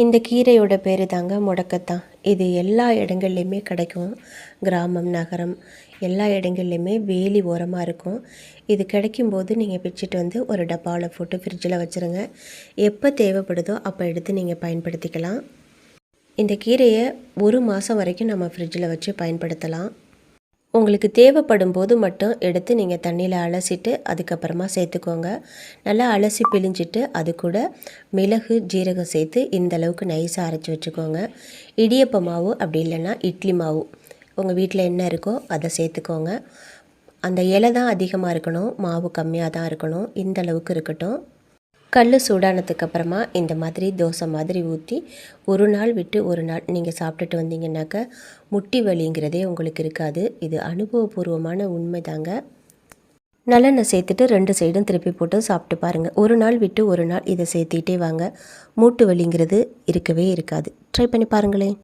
இந்த கீரையோட பேர் தாங்க முடக்கத்தான் இது எல்லா இடங்கள்லையுமே கிடைக்கும். கிராமம் நகரம் எல்லா இடங்கள்லையுமே வேலி ஓரமாக இருக்கும். இது கிடைக்கும்போது நீங்கள் பிச்சுட்டு வந்து ஒரு டப்பாவில் போட்டு ஃப்ரிட்ஜில் வச்சுருங்க. எப்போ தேவைப்படுதோ அப்போ எடுத்து நீங்கள் பயன்படுத்திக்கலாம். இந்த கீரையை ஒரு மாதம் வரைக்கும் நம்ம ஃப்ரிட்ஜில் வச்சு பயன்படுத்தலாம். உங்களுக்கு தேவைப்படும் போது மட்டும் எடுத்து நீங்கள் தண்ணியில் அலசிட்டு அதுக்கப்புறமா சேர்த்துக்கோங்க. நல்லா அலசி பிழிஞ்சிட்டு அது கூட மிளகு ஜீரகம் சேர்த்து இந்த அளவுக்கு நைஸாக அரைச்சி வச்சுக்கோங்க. இடியப்ப மாவு அப்படி இல்லைன்னா இட்லி மாவு. உங்கள் வீட்டில் என்ன இருக்கோ அதை சேர்த்துக்கோங்க. அந்த இலை தான் அதிகமாக இருக்கணும் மாவு கம்மியாக தான் இருக்கணும். இந்த அளவுக்கு இருக்கட்டும். கல் சூடானதுக்கு அப்புறமா இந்த மாதிரி தோசை மாதிரி ஊற்றி ஒரு நாள் விட்டு ஒரு நாள் நீங்கள் சாப்பிட்டுட்டு வந்தீங்கன்னாக்க முட்டி வலிங்கிறதே உங்களுக்கு இருக்காது. இது அனுபவபூர்வமான உண்மை தாங்க நல்லெண்ணெய் சேர்த்துட்டு ரெண்டு சைடும் திருப்பி போட்டு சாப்பிட்டு பாருங்கள் ஒரு நாள் விட்டு ஒரு நாள் இதை சேர்த்திட்டே வாங்க. மூட்டு வலிங்கிறது இருக்கவே இருக்காது. ட்ரை பண்ணி பாருங்களேன்.